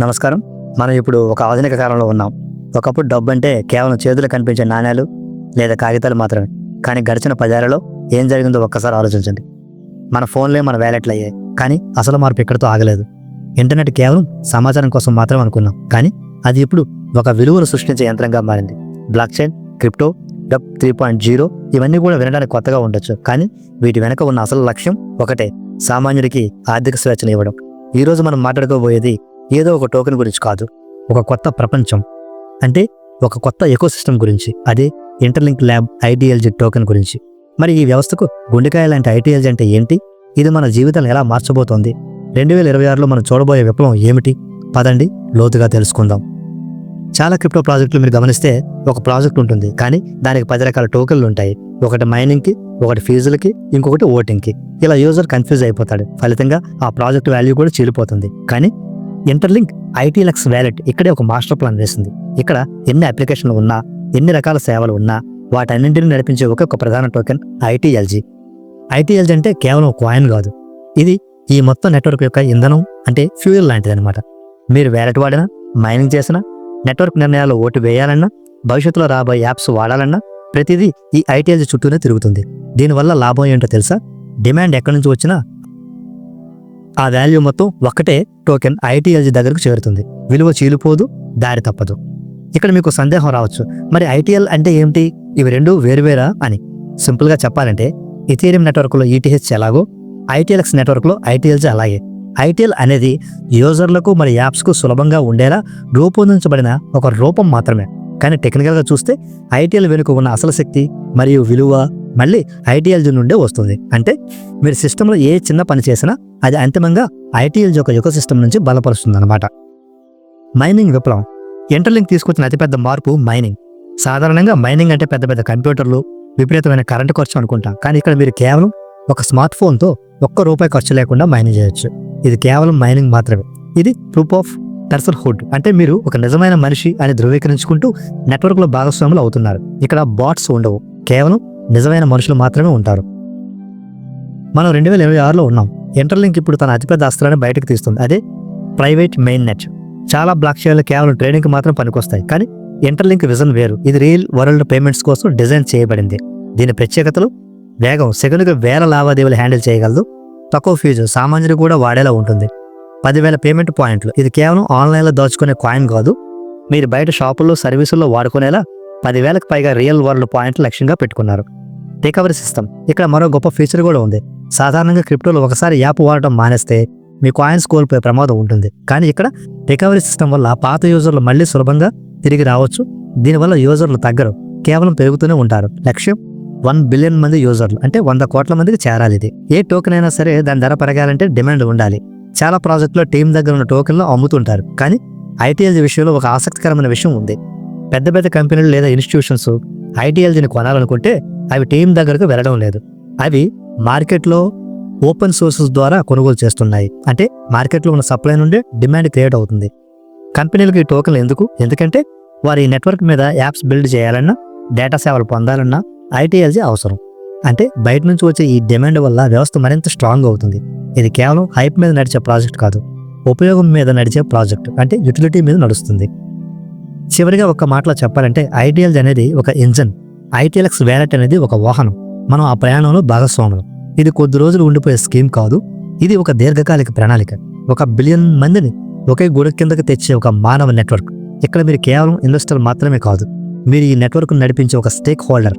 నమస్కారం. మనం ఇప్పుడు ఒక ఆధునిక కాలంలో ఉన్నాం. ఒకప్పుడు డబ్బు అంటే కేవలం చేతులు కనిపించే నాణ్యాలు లేదా కాగితాలు మాత్రమే. కానీ గడిచిన పదేళ్ళలో ఏం జరిగిందో ఒక్కసారి ఆలోచించండి. మన ఫోన్లే మన వ్యాలెట్లు అయ్యాయి. కానీ అసలు మార్పు ఇక్కడితో ఆగలేదు. ఇంటర్నెట్ కేవలం సమాచారం కోసం మాత్రం అనుకున్నాం. కానీ అది ఇప్పుడు ఒక విలువను సృష్టించే యంత్రంగా మారింది. Blockchain crypto web three point zero ఇవన్నీ కూడా వినడానికి కొత్తగా ఉండొచ్చు. కానీ వీటి వెనక ఉన్న అసలు లక్ష్యం ఒకటే సామాన్యుడికి ఆర్థిక స్వేచ్ఛను ఇవ్వడం. ఈరోజు మనం మాట్లాడుకోబోయేది ఏదో ఒక టోకెన్ గురించి కాదు ఒక కొత్త ప్రపంచం. అంటే ఒక కొత్త ఎకోసిస్టమ్ గురించి అదే ఇంటర్లింక్ ల్యాబ్ ఐటీఎల్జీ టోకెన్ గురించి. మరి ఈ వ్యవస్థకు గుండెకాయ లాంటి ఐటీఎల్జీ అంటే ఏంటి? ఇది మన జీవితాలను ఎలా మార్చబోతోంది? రెండు వేల ఇరవై ఆరులో మనం చూడబోయే విప్లవం ఏమిటి? పదండి లోతుగా తెలుసుకుందాం. చాలా క్రిప్టో ప్రాజెక్టులు మీరు గమనిస్తే ఒక ప్రాజెక్ట్ ఉంటుంది. కానీ దానికి పది రకాల టోకెన్లు ఉంటాయి. ఒకటి మైనింగ్కి ఒకటి ఫీజులకి ఇంకొకటి ఓటింగ్కి. ఇలా యూజర్ కన్ఫ్యూజ్ అయిపోతాడు. ఫలితంగా ఆ ప్రాజెక్ట్ వాల్యూ కూడా చీలిపోతుంది. కానీ ఇంటర్లింక్ ఐటీలక్స్ వ్యాలెట్ ఇక్కడే ఒక మాస్టర్ ప్లాన్ వేసింది. ఇక్కడ ఎన్ని అప్లికేషన్లు ఉన్నా ఎన్ని రకాల సేవలు ఉన్నా వాటన్నింటిని నడిపించే ఒకే ఒక ప్రధాన టోకెన్ ఐటీఎల్జీ ఐటీఎల్జీ అంటే కేవలం కాయిన్ కాదు. ఇది ఈ మొత్తం నెట్వర్క్ యొక్క ఇంధనం అంటే ఫ్యూయల్ లాంటిది అనమాట మీరు వ్యాలెట్ వాడినా మైనింగ్ చేసినా నెట్వర్క్ నిర్ణయాలు ఓటు వేయాలన్నా భవిష్యత్తులో రాబోయే యాప్స్ వాడాలన్నా ప్రతిదీ ఈ ఐటీఎల్జీ చుట్టూనే తిరుగుతుంది. దీనివల్ల లాభం ఏంటో తెలుసా? డిమాండ్ ఎక్కడి నుంచి వచ్చినా ఆ వాల్యూ మొత్తం ఒక్కటే టోకెన్ ఐటీఎల్జీ దగ్గరకు చేరుతుంది. విలువ చీలిపోదు దారి తప్పదు. ఇక్కడ మీకు సందేహం రావచ్చు. మరి ఐటీఎల్ అంటే ఏమిటి? ఇవి రెండు వేరువేరా అని. సింపుల్గా చెప్పాలంటే ఇథీరియం నెట్వర్క్లో ఈటీహెచ్ ఎలాగో ఐటీఎల్ఎక్స్ నెట్వర్క్లో ఐటీఎల్జీ అలాగే. ఐటీఎల్ అనేది యూజర్లకు మరి యాప్స్కు సులభంగా ఉండేలా రూపొందించబడిన ఒక రూపం మాత్రమే. కానీ టెక్నికల్గా చూస్తే ఐటీఎల్ వెనుక ఉన్న అసలు శక్తి మరియు విలువ మళ్ళీ ఐటీఎల్జీ నుండే వస్తుంది. అంటే మీరు సిస్టంలో ఏ చిన్న పని చేసినా అది అంతిమంగా ఐటీఎల్ యొక్క యుగ సిస్టమ్ నుంచి బలపరుస్తుంది అనమాట మైనింగ్ విప్లవం. ఇంటర్లింక్ తీసుకొచ్చిన అతిపెద్ద మార్పు మైనింగ్. సాధారణంగా మైనింగ్ అంటే పెద్ద పెద్ద కంప్యూటర్లు విపరీతమైన కరెంటు ఖర్చు అనుకుంటాం. కానీ ఇక్కడ మీరు కేవలం ఒక స్మార్ట్ ఫోన్తో ఒక్క రూపాయి ఖర్చు లేకుండా మైనింగ్ చేయొచ్చు. ఇది కేవలం మైనింగ్ మాత్రమే. ఇది ప్రూఫ్ ఆఫ్ పర్సన్ హుడ్ అంటే మీరు ఒక నిజమైన మనిషి అని ధృవీకరించుకుంటూ నెట్వర్క్లో భాగస్వాములు అవుతున్నారు. ఇక్కడ బాట్స్ ఉండవు. కేవలం నిజమైన మనుషులు మాత్రమే ఉంటారు. మనం రెండు వేల ఇరవై ఆరులో ఉన్నాం. ఇంటర్లింక్ ఇప్పుడు తన అతిపెద్ద అస్త్రాన్ని బయటకు తీస్తుంది. అదే ప్రైవేట్ మెయిన్ నెట్ చాలా బ్లాక్ చైన్లు కేవలం ట్రేడింగ్కి మాత్రం పనికొస్తాయి. కానీ ఇంటర్లింక్ విజన్ వేరు. ఇది రియల్ వరల్డ్ పేమెంట్స్ కోసం డిజైన్ చేయబడింది. దీని ప్రత్యేకతలు వేగం సెకండ్కి వేల లావాదేవీలు హ్యాండిల్ చేయగలదు. తక్కువ ఫీజు సామాన్యుడు కూడా వాడేలా ఉంటుంది. పదివేల పేమెంట్ పాయింట్లు. ఇది కేవలం ఆన్లైన్లో దాచుకునే కాయిన్ కాదు. మీరు బయట షాపుల్లో సర్వీసుల్లో వాడుకునేలా పదివేలకు పైగా రియల్ వరల్డ్ పాయింట్లు లక్ష్యంగా పెట్టుకున్నారు. Recovery system. ఇక్కడ మరో గొప్ప ఫీచర్ కూడా ఉంది. సాధారణంగా క్రిప్టోలో ఒకసారి యాప్ వాడటం మానేస్తే మీ కాయిన్స్ కోల్పోయే ప్రమాదం ఉంటుంది. కానీ ఇక్కడ రికవరీ సిస్టమ్ వల్ల పాత యూజర్లు మళ్ళీ సులభంగా తిరిగి రావచ్చు. దీనివల్ల యూజర్లు తగ్గరు. కేవలం పెరుగుతూనే ఉంటారు. లక్ష్యం? వన్ బిలియన్ మంది యూజర్లు. అంటే వంద కోట్ల మందికి చేరాలి ఇది. ఏ టోకెన్ అయినా సరే దాని ధర పెరగాలంటే డిమాండ్ ఉండాలి. చాలా ప్రాజెక్టులో టీం దగ్గర ఉన్న టోకెన్లు అమ్ముతుంటారు. కానీ ఐటీఎల్జీ విషయంలో ఒక ఆసక్తికరమైన విషయం ఉంది. పెద్ద పెద్ద కంపెనీలు లేదా ఇన్స్టిట్యూషన్స్ ఐటీఎల్జీని కొనాలనుకుంటే అవి టీం దగ్గరకు వెళ్ళడం లేదు. అవి మార్కెట్లో ఓపెన్ సోర్సెస్ ద్వారా కొనుగోలు చేస్తున్నాయి. అంటే మార్కెట్లో ఉన్న సప్లై నుండి డిమాండ్ క్రియేట్ అవుతుంది. కంపెనీలకు ఈ టోకెన్లు ఎందుకు? ఎందుకంటే వారి నెట్వర్క్ మీద యాప్స్ బిల్డ్ చేయాలన్నా డేటా సేవలు పొందాలన్నా ఐటీఎల్జీ అవసరం. అంటే బయట నుంచి వచ్చే ఈ డిమాండ్ వల్ల వ్యవస్థ మరింత స్ట్రాంగ్ అవుతుంది. ఇది కేవలం హైప్ మీద నడిచే ప్రాజెక్ట్ కాదు ఉపయోగం మీద నడిచే ప్రాజెక్ట్ అంటే యూటిలిటీ మీద నడుస్తుంది. చివరిగా ఒక మాటలో చెప్పాలంటే ఐటీఎల్జీ అనేది ఒక ఇంజన్ ఐటీఎల్ఎక్స్ వ్యాలెట్ అనేది ఒక వాహనం. మనం ఆ ప్రయాణంలో భాగస్వాములు. ఇది కొద్ది రోజులు ఉండిపోయే స్కీమ్ కాదు. ఇది ఒక దీర్ఘకాలిక ప్రణాళిక. ఒక బిలియన్ మందిని ఒకే గూడ కిందకి తెచ్చే ఒక మానవ నెట్వర్క్. ఇక్కడ మీరు కేవలం ఇన్వెస్టర్ మాత్రమే కాదు మీరు ఈ నెట్వర్క్ నడిపించే ఒక స్టేక్ హోల్డర్.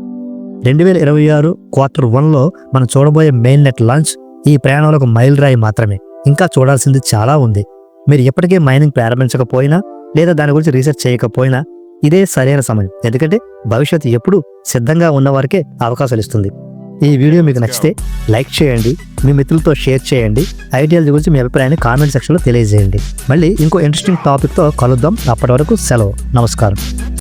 రెండు వేల ఇరవై ఆరు క్వార్టర్ వన్లో మనం చూడబోయే మెయిన్ నెట్ లాంచ్ ఈ ప్రయాణంలో ఒక మైల్ రాయి మాత్రమే. ఇంకా చూడాల్సింది చాలా ఉంది. మీరు ఎప్పటికే మైనింగ్ ప్రారంభించకపోయినా లేదా దాని గురించి రీసెర్చ్ చేయకపోయినా ఇదే సరైన సమయం. ఎందుకంటే భవిష్యత్తు ఎప్పుడు సిద్ధంగా ఉన్నవారికే అవకాశాలు ఇస్తుంది. ఈ వీడియో మీకు నచ్చితే లైక్ చేయండి మీ మిత్రులతో షేర్ చేయండి ఐడియాల గురించి మీ అభిప్రాయాన్ని కామెంట్ సెక్షన్లో తెలియజేయండి. మళ్ళీ ఇంకో ఇంట్రెస్టింగ్ టాపిక్తో కలుద్దాం. అప్పటి వరకు సెలవు. నమస్కారం.